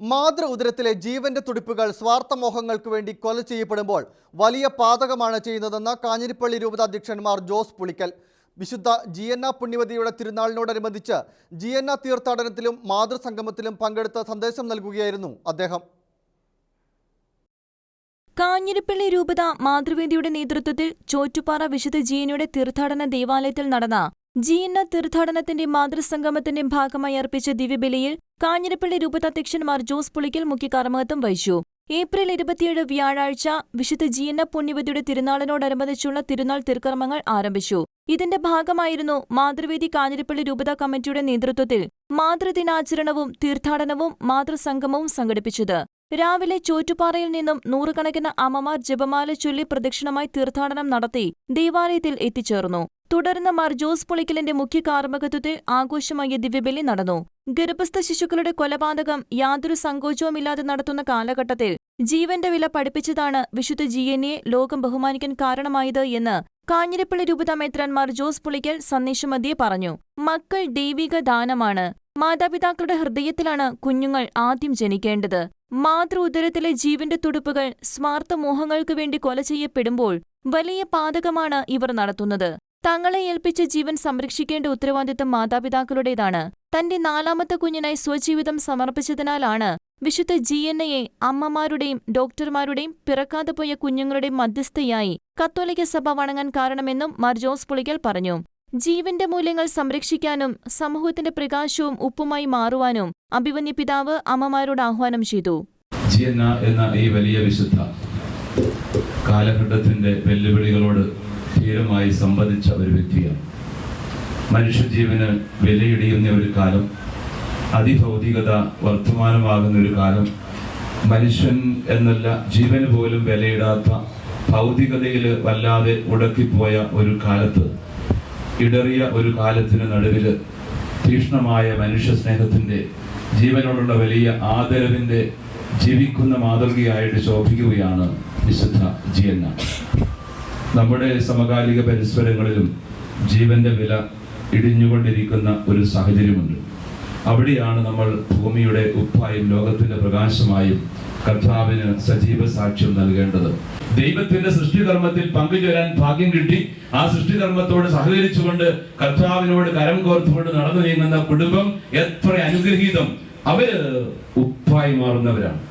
മാതൃ ഉദരത്തിലെ ജീവന്റെ തുടിപ്പുകൾ സ്വാർത്ഥമോഹങ്ങൾക്ക് വേണ്ടി കൊല ചെയ്യപ്പെടുമ്പോൾ വലിയ പാതകമാണ് ചെയ്യുന്നതെന്ന് കാഞ്ഞിരിപ്പള്ളി രൂപതാധ്യക്ഷന്മാർ ജോസ് പുളിക്കൽ. വിശുദ്ധ ജിയന്ന പുണ്യവതിയുടെ തിരുനാളിനോടനുബന്ധിച്ച് ജിയന്ന തീർത്ഥാടനത്തിലും മാതൃസംഗമത്തിലും പങ്കെടുത്ത സന്ദേശം നൽകുകയായിരുന്നു അദ്ദേഹം. കാഞ്ഞിരപ്പള്ളി രൂപത മാതൃവേദിയുടെ നേതൃത്വത്തിൽ ചോറ്റുപാറ വിശുദ്ധ ജീയനയുടെ തീർത്ഥാടന ദേവാലയത്തിൽ നടന്ന ജീയന്ന തീർത്ഥാടനത്തിന്റെ മാതൃസംഗമത്തിന്റെ ഭാഗമായി അർപ്പിച്ച ദിവ്യബലിയിൽ കാഞ്ഞിരപ്പള്ളി രൂപതാധ്യക്ഷന്മാർ ജോസ് പുളിക്കൽ മുഖ്യ കർമ്മത്വം വഹിച്ചു. ഏപ്രിൽ ഇരുപത്തിയേഴ് വ്യാഴാഴ്ച വിശുദ്ധ ജീന പുണ്യവതിയുടെ തിരുനാളിനോടനുബന്ധിച്ചുള്ള തിരുനാൾ തിരുക്കർമ്മങ്ങൾ ആരംഭിച്ചു. ഇതിന്റെ ഭാഗമായിരുന്നു മാതൃവേദി കാഞ്ഞിരപ്പള്ളി രൂപതാ കമ്മിറ്റിയുടെ നേതൃത്വത്തിൽ മാതൃദിനാചരണവും തീർത്ഥാടനവും മാതൃസംഗമവും സംഘടിപ്പിച്ചത്. രാവിലെ ചോറ്റുപാറയിൽ നിന്നും നൂറുകണക്കിന് അമ്മമാർ ജപമാല ചൊല്ലി പ്രദക്ഷിണമായി തീർത്ഥാടനം നടത്തി ദേവാലയത്തിൽ എത്തിച്ചേർന്നു. തുടർന്ന് മാർ ജോസ് പുളിക്കലിന്റെ മുഖ്യ കാർമ്മകത്വത്തിൽ ആഘോഷമായ ദിവ്യബലി നടന്നു. ഗർഭസ്ഥ ശിശുക്കളുടെ കൊലപാതകം യാതൊരു സങ്കോചവുമില്ലാതെ നടത്തുന്ന കാലഘട്ടത്തിൽ ജീവന്റെ വില പഠിപ്പിച്ചതാണ് വിശുദ്ധ ജി എൻ എ ലോകം ബഹുമാനിക്കാൻ കാരണമായത് എന്ന് കാഞ്ഞിരപ്പള്ളി രൂപത മേത്രാൻമാർ ജോസ് പുളിക്കൽ സന്ദേശമധ്യേ പറഞ്ഞു. മക്കൾ ദൈവിക ദാനമാണ്. മാതാപിതാക്കളുടെ ഹൃദയത്തിലാണ് കുഞ്ഞുങ്ങൾ ആദ്യം ജനിക്കേണ്ടത്. മാതൃ ഉദരത്തിലെ ജീവന്റെ തുടുപ്പുകൾ സ്മാർത്ഥ മോഹങ്ങൾക്ക് വേണ്ടി കൊല ചെയ്യപ്പെടുമ്പോൾ വലിയ പാതകമാണ് ഇവർ നടത്തുന്നത്. തങ്ങളെ ഏൽപ്പിച്ച ജീവൻ സംരക്ഷിക്കേണ്ട ഉത്തരവാദിത്തം മാതാപിതാക്കളുടേതാണ്. തന്റെ നാലാമത്തെ കുഞ്ഞിനായി സ്വജീവിതം സമർപ്പിച്ചതിനാലാണ് വിശുദ്ധ ജി എൻ എയെ അമ്മമാരുടെയും ഡോക്ടർമാരുടെയും പിറക്കാതെ പോയ കുഞ്ഞുങ്ങളുടെയും മധ്യസ്ഥയായി കത്തോലിക്ക സഭ വണങ്ങാൻ കാരണമെന്നും മാർ ജോസ് പുളിക്കൽ പറഞ്ഞു. ജീവന്റെ മൂല്യങ്ങൾ സംരക്ഷിക്കാനും സമൂഹത്തിന്റെ പ്രകാശവും ഉപ്പുമായി മാറുവാനും അഭിവന്യ പിതാവ് അമ്മമാരോട് ആഹ്വാനം ചെയ്തു. എന്ന ഈ വലിയ വിശുദ്ധ കാലഘട്ടത്തിന്റെ വെല്ലുവിളികളോട് ധീരമായി സംബന്ധിച്ച ഒരു വ്യക്തിയാണ്. മനുഷ്യജീവന് വിലയിടിയുന്ന ഒരു കാലം അതിഭൗതികത വർത്തമാനമാകുന്ന ഒരു കാലം മനുഷ്യൻ എന്നല്ല ജീവന് പോലും വിലയിടാത്ത ഭൗതികതയിൽ വല്ലാതെ ഉടക്കിപ്പോയ ഒരു കാലത്ത് ഇടറിയ ഒരു കാലത്തിന് നടുവിൽ തീക്ഷ്ണമായ മനുഷ്യ സ്നേഹത്തിന്റെ ജീവനോടുള്ള വലിയ ആദരവിന്റെ ജീവിക്കുന്ന മാതൃകയായിട്ട് ശോഭിക്കുകയാണ് വിശുദ്ധ ജിയന്ന നമ്മുടെ സമകാലിക പരിസരങ്ങളിലും ജീവന്റെ വില ഇടിഞ്ഞുകൊണ്ടിരിക്കുന്ന ഒരു സാഹചര്യമുണ്ട്. അവിടെയാണ് നമ്മൾ ഭൂമിയുടെ ഉപ്പായും ലോകത്തിന്റെ പ്രകാശമായും കർത്താവിന് സജീവ സാക്ഷ്യം നൽകേണ്ടത്. ദൈവത്തിന്റെ സൃഷ്ടികർമ്മത്തിൽ പങ്കുചേരാൻ ഭാഗ്യം കിട്ടി. ആ സൃഷ്ടികർമ്മത്തോട് സഹകരിച്ചുകൊണ്ട് കർത്താവിനോട് കരം കോർത്തുകൊണ്ട് നടന്നു നീങ്ങുന്ന കുടുംബം എത്ര അനുഗ്രഹീതം. അവർ ഉപ്പായി മാറുന്നവരാണ്.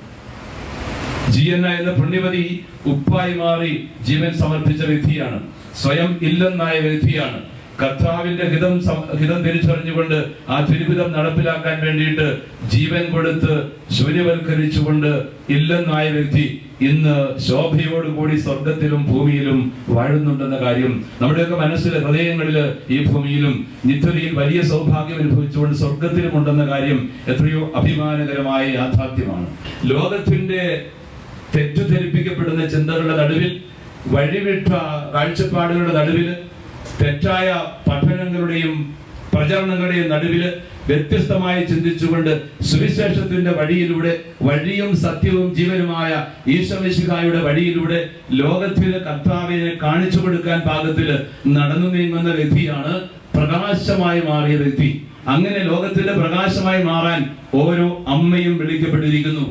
ജിയന്ന എന്ന പുണ്യവതി ഉപ്പായി മാറി ജീവൻ സമർപ്പിച്ച വിധിയാണ്. സ്വയം ഇല്ലെന്നായ വിധിയാണ്. കർത്താവിന്റെ ഹിതം ഹിതം തിരിച്ചറിഞ്ഞുകൊണ്ട് ആ തിരുവിധം നടപ്പിലാക്കാൻ വേണ്ടിയിട്ട് ജീവൻ കൊടുത്ത് ശൂന്യവൽക്കരിച്ചുകൊണ്ട് ഇല്ലെന്നായ വ്യക്തി ഇന്ന് ശോഭയോടുകൂടി സ്വർഗത്തിലും ഭൂമിയിലും വാഴുന്നുണ്ടെന്ന കാര്യം നമ്മുടെയൊക്കെ മനസ്സിൽ ഹൃദയങ്ങളിൽ ഈ ഭൂമിയിലും നിത്യതയിൽ വലിയ സൗഭാഗ്യം അനുഭവിച്ചുകൊണ്ട് സ്വർഗത്തിലും ഉണ്ടെന്ന കാര്യം എത്രയോ അഭിമാനകരമായ യാഥാർത്ഥ്യമാണ്. ലോകത്തിന്റെ തെറ്റിദ്ധരിപ്പിക്കപ്പെടുന്ന ചിന്തകളുടെ നടുവിൽ വഴിവിട്ട കാഴ്ചപ്പാടുകളുടെ നടുവിൽ തെറ്റായ പഠനങ്ങളുടെയും പ്രചരണങ്ങളുടെയും നടുവിൽ വ്യത്യസ്തമായി ചിന്തിച്ചുകൊണ്ട് സുവിശേഷത്തിന്റെ വഴിയിലൂടെ വഴിയും സത്യവും ജീവനുമായ ഈശ്വമിശിഹായുടെ വഴിയിലൂടെ ലോകത്തിന് കർത്താവിനെ കാണിച്ചു കൊടുക്കാൻ പാകത്തിൽ നടന്നു നീങ്ങുന്ന വ്യക്തിയാണ് പ്രകാശമായി മാറിയ വ്യക്തി അങ്ങനെ ലോകത്തിന്റെ പ്രകാശമായി മാറാൻ ഓരോ അമ്മയും വിളിക്കപ്പെട്ടിരിക്കുന്നു.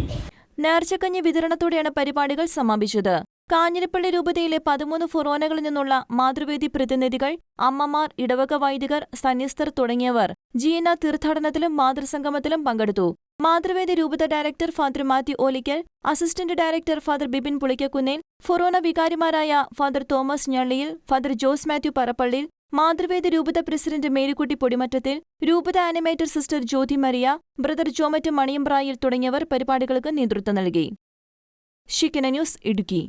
നേർച്ചക്കഞ്ഞി വിതരണത്തോടെയാണ് പരിപാടികൾ സമാപിച്ചത്. കാഞ്ഞിരപ്പള്ളി രൂപതയിലെ പതിമൂന്ന് ഫൊറോനകളിൽ നിന്നുള്ള മാതൃവേദി പ്രതിനിധികൾ അമ്മമാർ ഇടവക വൈദികർ സന്യസ്തർ തുടങ്ങിയവർ ജീന തീർത്ഥാടനത്തിലും മാതൃസംഗമത്തിലും പങ്കെടുത്തു. മാതൃവേദി രൂപത director father Mathew Olickal assistant director father Bibin Pulikkakunnel ഫൊറോന വികാരിമാരായ father Thomas Njalliyil father Jose Mathew Parappallil Mathruvedi രൂപത പ്രസിഡന്റ് മേരിക്കുട്ടി പൊടിമറ്റത്തിൽ രൂപത animator sister Jyothi Maria brother Jomat Maniyampraayil തുടങ്ങിയവർ പരിപാടികൾക്ക് നേതൃത്വം നൽകി. ഷിക്കന ന്യൂസ് ഇടുക്കി.